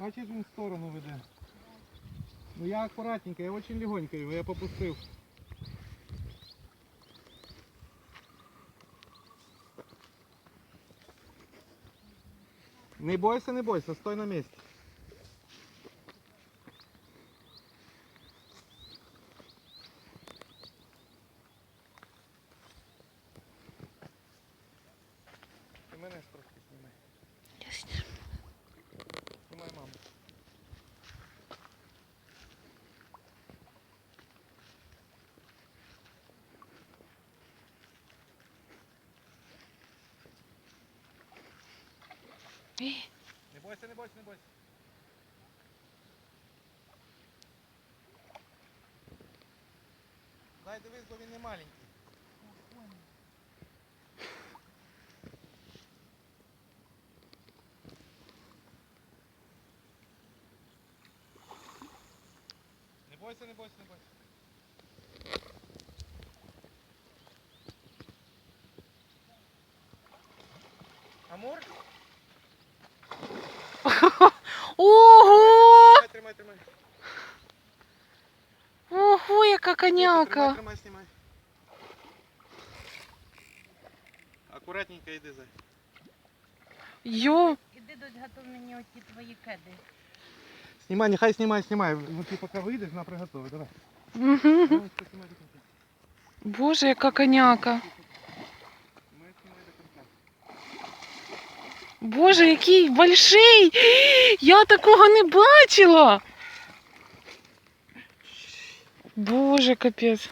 Бачиш, він в сторону веде. Ну я акуратненько, я очень легонько його, я попустив. Не бойся, не бойся, стой на місці. Ти мене ж трошки. Не бойся, не бойся, не бойся. Дай дивись, бо він не маленький. Не бойся, не бойся, не бойся. Амур? Ого! Тримай, тримай, тримай. Тримай, коняка. тримай, знімай. Акуратненько йди за. Йо. Іди дось готов мені оті твої кеди. Знімай, нехай знімай, знімай. Ну ти поки вийдеш, на приготові. Давай. Боже, яка коняка. Боже, який больший! Я такого не бачила. Боже, капець.